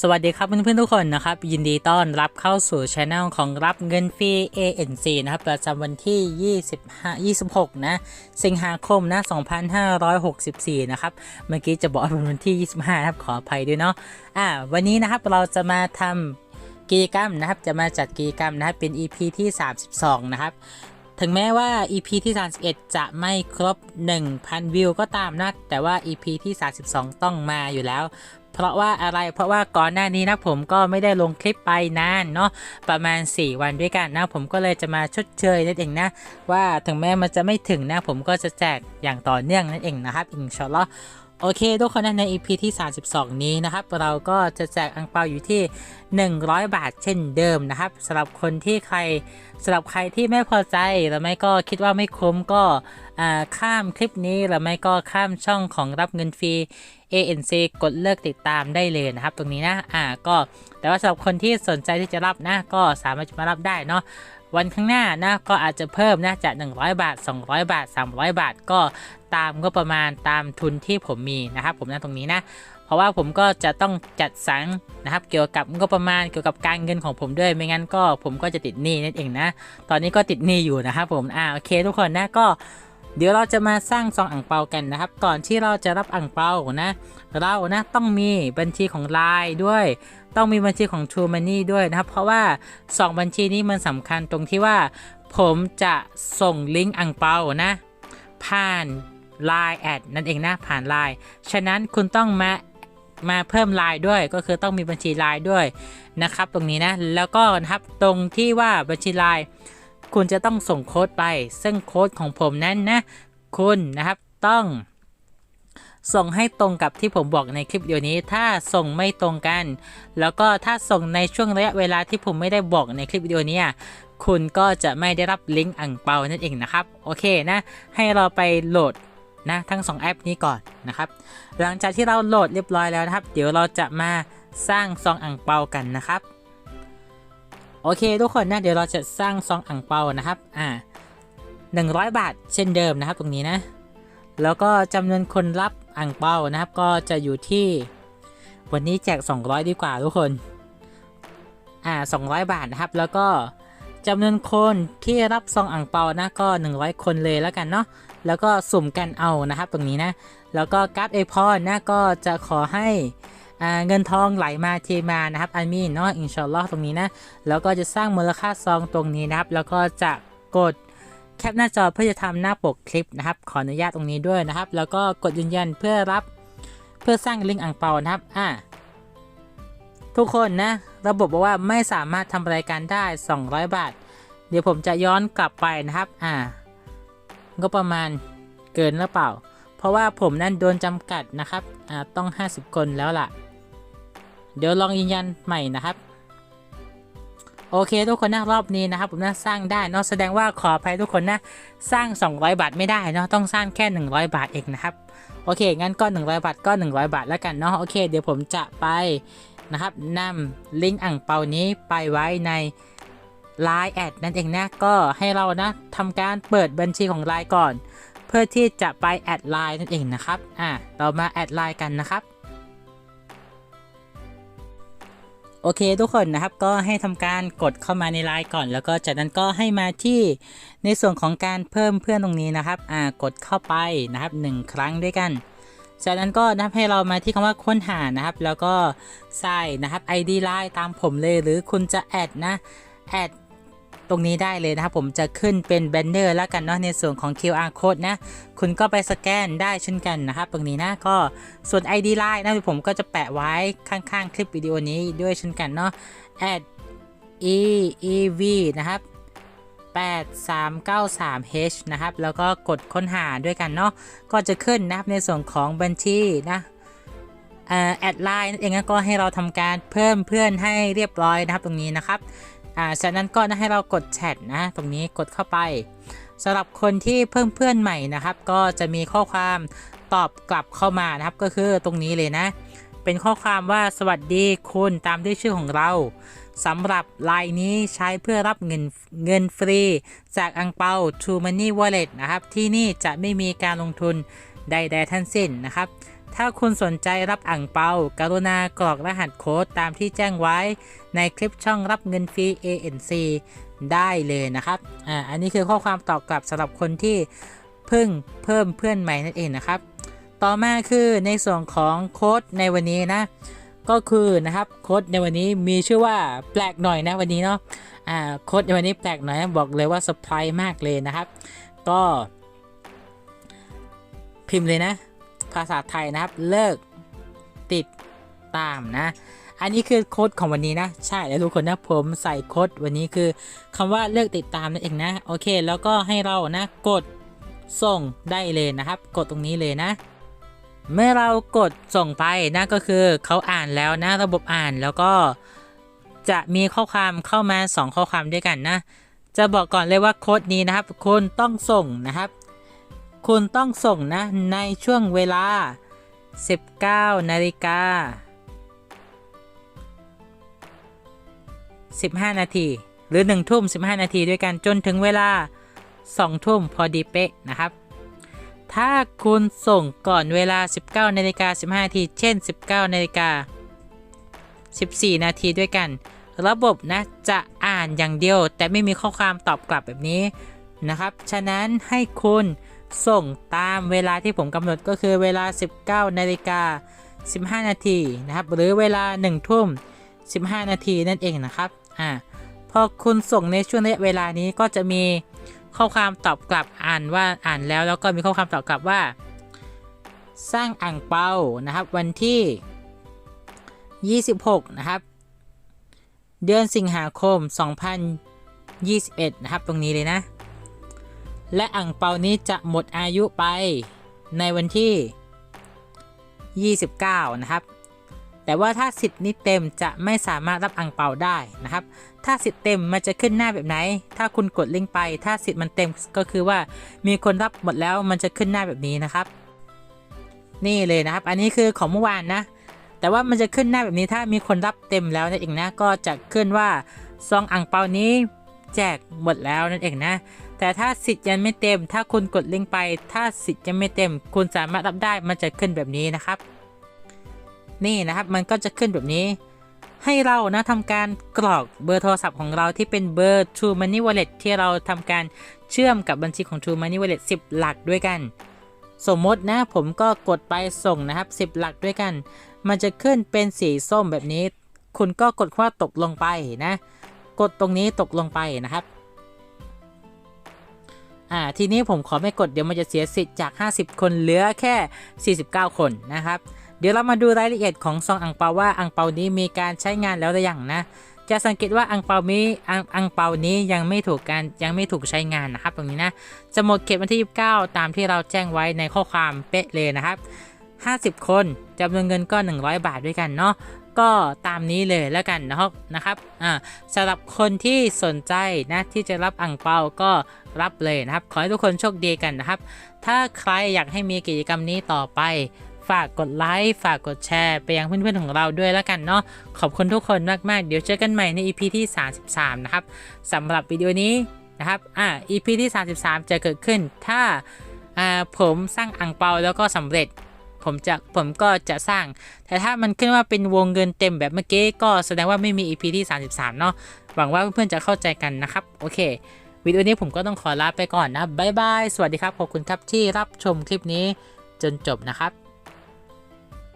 สวัสดีครับเพื่อนๆทุกคนนะครับ ยินดีต้อนรับเข้าสู่ช anel ของรับเงินฟรี ANC นะครับ ประจำวันที่ 25 26 นะ สิงหาคมนะ 2564 นะครับ เมื่อกี้จะบอกเป็นวันที่ 25 นะครับ ขออภัยด้วยเนาะอ่าวันนี้นะครับเราจะมาทำกิจกรรมนะครับ จะมาจัดกิจกรรมนะครับ เป็น EP ที่ 32 นะครับถึงแม้ว่า EP ที่ 31 จะไม่ครบ 1,000 วิวก็ตามนะ แต่ว่า EP ที่ 32 ต้องมาอยู่แล้ว เพราะว่าอะไรเพราะว่าก่อนหน้านี้นะผมก็ไม่ได้ลงคลิปไปนานเนาะประมาณ 4 วันด้วยกันนะผมก็เลยจะมาชดเชยนั่นเองนะ ว่าถึงแม้มันจะไม่ถึงนะ ผมก็จะแจกอย่างต่อเนื่องนั่นเองนะครับอินชาอัลลอฮ์โอเค ทุกคนนะใน EP ที่ 32 นี้นะครับ เราก็จะแจกอังเปาอยู่ที่ 100 บาทเช่นเดิมนะครับสำหรับคนที่ใครสำหรับใครที่ไม่พอใจหรือไม่ก็คิดว่าไม่คุ้มก็อ่าข้ามคลิปนี้หรือไม่ก็ข้ามช่องของรับเงินฟรี ANC กดเลิกติดตามได้เลยนะครับ ตรงนี้นะอ่าก็แต่ว่าสำหรับคนที่สนใจที่จะรับนะก็สามารถจะมารับได้เนาะวันข้างหน้านะก็อาจจะเพิ่มนะจาก 100 บาท 200 บาท 300 บาทก็ตามก็ประมาณตามทุนที่ผมมีนะครับผมนะตรงนี้นะเพราะว่าผมก็จะต้องจัดสรรนะครับ เกี่ยวกับงบประมาณเกี่ยวกับการเงินของผมด้วยไม่งั้นก็ผมก็จะติดหนี้นั่นเองนะ ตอนนี้ก็ติดหนี้อยู่นะครับผมอ่าโอเคทุกคนนะก็ เดี๋ยวเราจะมาสร้างซองอ่างเปากันนะครับ ก่อนที่เราจะรับอ่างเปานะ เรานะต้องมีบัญชีของ Line ด้วย ต้องมีบัญชีของ True Money ด้วยนะครับ เพราะว่า 2 บัญชีนี้มันสำคัญตรงที่ว่า ผมจะส่งลิงก์อ่างเปานะ ผ่าน Line แอดนั่นเองนะ ผ่าน Line ฉะนั้นคุณต้องมามาเพิ่ม Line ด้วยก็คือต้องมีบัญชี Line ด้วยนะครับ ตรงนี้นะ แล้วก็นะครับตรงที่ว่าบัญชี Line คุณจะต้องส่งโค้ดไป ซึ่งโค้ดของผมนั้นนะ คุณนะครับต้องส่งให้ตรงกับที่ผมบอกในคลิปวิดีโอนี้ ถ้าส่งไม่ตรงกัน แล้วก็ถ้าส่งในช่วงระยะเวลาที่ผมไม่ได้บอกในคลิปวิดีโอนี้คุณก็จะไม่ได้รับลิงก์อ่างเปานั่นเองนะครับ โอเคนะ ให้เราไปโหลดนะทั้ง 2 แอปนี้ก่อนนะครับ หลังจากที่เราโหลดเรียบร้อยแล้วนะครับ เดี๋ยวเราจะมาสร้างซองอ่างเปากันนะครับ โอเคทุกคนนะเดี๋ยวเราจะสร้างซองอ่างเปานะครับ อ่า100บาทเช่นเดิมนะครับตรงนี้นะ แล้วก็จำนวนคนรับอ่างเปานะครับ ก็จะอยู่ที่ วันนี้แจก 200 ดีกว่าทุกคน อ่า 200 บาทนะครับ แล้วก็จำนวนคนที่รับซองอ่างเปานะก็ 100 คนเลยแล้วกันเนาะแล้วก็สุ่มกันเอานะครับตรงนี้นะ แล้วก็การ์ดเอพอนนะก็จะขอให้ เงินทองไหลมาเทมานะครับอามีเนาะอินชอลล์ตรงนี้นะแล้วก็จะสร้างมูลค่าซองตรงนี้นะครับ แล้วก็จะกดแคปหน้าจอเพื่อจะทำหน้าปกคลิปนะครับ ขออนุญาตตรงนี้ด้วยนะครับ แล้วก็กดยืนยันเพื่อรับเพื่อสร้างลิงก์อ่างเปานะครับอ่าทุกคนนะระบบบอกว่าไม่สามารถทำรายการได้ 200 บาท เดี๋ยวผมจะย้อนกลับไปนะครับอ่าก็ประมาณเกินหรือเปล่า เพราะว่าผมนั่นโดนจำกัดนะครับอ่าต้อง 50 คนแล้วล่ะ เดี๋ยวลองยืนยันใหม่นะครับ โอเคทุกคนนะรอบนี้นะครับผมนะสร้างได้เนาะแสดงว่าขออภัยทุกคนนะสร้าง 200 บาทไม่ได้เนาะต้องสร้างแค่ 100 บาทเองนะครับโอเคงั้นก็ 100 บาทก็ 100 บาทแล้วกันเนาะโอเค เดี๋ยวผมจะไปนะครับนำลิงก์อ่างเปานี้ไปไว้ใน Line แอดนั่นเองนะก็ให้เรานะทำการเปิดบัญชีของ Line ก่อน เพื่อที่จะไปแอดไลน์นั่นเองนะครับอ่าเรามาแอดไลน์กันนะครับ โอเคทุกคนนะครับก็ให้ทำการกดเข้ามาในไลน์ก่อน แล้วก็จากนั้นก็ให้มาที่ในส่วนของการเพิ่มเพื่อนตรงนี้นะครับอ่ากดเข้าไปนะครับ 1 ครั้งด้วยกัน จากนั้นก็นะครับให้เรามาที่คำว่าค้นหานะครับ แล้วก็ใส่นะครับ ID ไลน์ตามผมเลยหรือคุณจะแอดนะแอด ตรงนี้ได้เลยนะครับผมจะขึ้นเป็นแบนเนอร์แล้วกันเนาะในส่วนของ QR code นะ คุณก็ไปสแกนได้เช่นกันนะครับตรงนี้นะก็ส่วน ID Line นะผมก็จะแปะไว้ข้างๆ คลิปวิดีโอนี้ด้วยเช่นกันเนาะ add e e v นะครับ 8393h นะครับ แล้วก็กดค้นหาด้วยกันเนาะก็จะขึ้นนะครับในส่วนของบัญชีนะแอดไลน์นั่นเองก็ให้เราทำการเพิ่มเพื่อนให้เรียบร้อยนะครับตรงนี้นะครับ อ่าจากนั้นก็นะให้เรากดแชทนะ ตรงนี้กดเข้าไปสำหรับคนที่เพิ่มเพื่อนใหม่นะครับ ก็จะมีข้อความตอบกลับเข้ามานะครับ ก็คือตรงนี้เลยนะ เป็นข้อความว่าสวัสดีคุณตามด้วยชื่อของเราสำหรับไลน์นี้ใช้เพื่อรับเงินเงินฟรี จากอังเปา True Money Wallet นะครับ ที่นี่จะไม่มีการลงทุนใดๆทั้งสิ้นนะครับ ถ้าคุณสนใจรับอ่างเปากรุณากรอกรหัสโค้ดตามที่แจ้งไว้ ในคลิปช่องรับเงินฟรี ANC ได้เลยนะครับ อ่า อันนี้คือข้อความตอบกลับสำหรับคนที่เพิ่งเพิ่มเพื่อนใหม่นั่นเองนะครับ ต่อมาคือในส่วนของโค้ดในวันนี้นะ ก็คือนะครับโค้ดในวันนี้มีชื่อว่าแปลกหน่อยนะวันนี้เนาะ อ่า โค้ดในวันนี้แปลกหน่อยนะบอกเลยว่าเซอร์ไพรส์มากเลยนะครับ ก็พิมพ์เลยนะ ภาษาไทยนะครับ เลิกติดตามนะ อันนี้คือโค้ดของวันนี้นะ ใช่แล้วทุกคนนะผมใส่โค้ดวันนี้คือคำว่าเลิกติดตามนั่นเองนะ โอเค แล้วก็ให้เรานะกดส่งได้เลยนะครับ กดตรงนี้เลยนะ เมื่อเรากดส่งไปนะก็คือเขาอ่านแล้วนะ ระบบอ่านแล้วก็จะมีข้อความเข้ามา 2 ข้อความด้วยกันนะ จะบอกก่อนเลยว่าโค้ดนี้นะครับคุณต้องส่งนะครับ คุณต้องส่งนะในช่วงเวลา 19นาฬิกา15 นาที หรือ 1 ทุ่ม 15 นาทีด้วยกันจนถึงเวลา 2 ทุ่มพอดีเป๊ะนะครับ ถ้าคุณส่งก่อนเวลา 19นาฬิกา15 นาที เช่น 19นาฬิกา14 นาทีด้วยกัน ระบบนะจะอ่านอย่างเดียว แต่ไม่มีข้อความตอบกลับแบบนี้นะครับ ฉะนั้นให้คุณ ส่งตามเวลาที่ผมกำหนดก็คือเวลา 19นาฬิกา15 นาทีนะครับ หรือเวลา 1 ทุ่ม 15 นาทีนั่นเองนะครับอ่าพอคุณส่งในช่วงระยะเวลานี้ก็จะมีข้อความตอบกลับอ่านว่าอ่านแล้วแล้วก็มีข้อความตอบกลับว่า สร้างอ่างเปานะครับวันที่ 26 นะครับ เดือนสิงหาคม 2021 นะครับ ตรงนี้เลยนะ และอ่างเปานี้จะหมดอายุไปในวันที่ 29 นะครับ แต่ว่าถ้าสิทธิ์นี้เต็มจะไม่สามารถรับอ่างเปาได้นะครับ ถ้าสิทธิ์เต็มมันจะขึ้นหน้าแบบไหน ถ้าคุณกดลิงก์ไป ถ้าสิทธิ์มันเต็มก็คือว่ามีคนรับหมดแล้วมันจะขึ้นหน้าแบบนี้นะครับ นี่เลยนะครับ อันนี้คือของเมื่อวานนะ แต่ว่ามันจะขึ้นหน้าแบบนี้ถ้ามีคนรับเต็มแล้วนั่นเองนะ ก็จะขึ้นว่าซองอ่างเปานี้แจกหมดแล้วนั่นเองนะ แต่ถ้าสิทธิ์ยังไม่เต็ม ถ้าคุณกดลิงก์ไป ถ้าสิทธิ์ยังไม่เต็ม คุณสามารถรับได้มันจะขึ้นแบบนี้นะครับ นี่นะครับมันก็จะขึ้นแบบนี้ ให้เรานะทำการกรอกเบอร์โทรศัพท์ของเราที่เป็นเบอร์ True Money Wallet ที่เราทำการเชื่อมกับบัญชีของ True Money Wallet 10 หลักด้วยกัน สมมตินะผมก็กดไปส่งนะครับ 10 หลักด้วยกัน มันจะขึ้นเป็นสีส้มแบบนี้ คุณก็กดว่าตกลงไปนะ กดตรงนี้ตกลงไปนะครับ อ่าทีนี้ผมขอไม่กดเดี๋ยวมันจะเสียสิทธิ์จาก 50 คนเหลือแค่ 49 คนนะครับ เดี๋ยวเรามาดูรายละเอียดของซองอังเปาว่าอังเปานี้มีการใช้งานแล้วหรือยังนะ จะสังเกตว่าอังเปานี้อังอังเปานี้ยังไม่ถูกการยังไม่ถูกใช้งานนะครับ ตรงนี้นะจะหมดเขตวันที่ 29 ตามที่เราแจ้งไว้ในข้อความเป๊ะเลยนะครับ 50 คนจำนวนเงินก็ 100 บาทด้วยกันเนาะ ก็ตามนี้เลยแล้วกันนะครับนะครับอ่าสำหรับคนที่สนใจนะที่จะรับอ่างเปาก็รับเลยนะครับ ขอให้ทุกคนโชคดีกันนะครับ ถ้าใครอยากให้มีกิจกรรมนี้ต่อไป ฝากกดไลค์ฝากกดแชร์ ไปยังเพื่อนๆของเราด้วยแล้วกันเนาะขอบคุณทุกคนมากๆ เดี๋ยวเจอกันใหม่ใน EP ที่ 33 นะครับสำหรับวิดีโอนี้นะครับอ่า EP ที่ 33 จะเกิดขึ้นถ้าอ่าผมสร้างอ่งเปาแล้วก็สำเร็จ ผมจะผมก็จะสร้าง แต่ถ้ามันขึ้นว่าเป็นวงเงินเต็มแบบเมื่อกี้ก็แสดงว่าไม่มี EP ที่ 33 เนาะหวังว่าเพื่อนๆจะเข้าใจกันนะครับ โอเค วิดีโอนี้ผมก็ต้องขอลาไปก่อนนะบ๊ายบายสวัสดีครับขอบคุณครับที่รับชมคลิปนี้จนจบนะครับ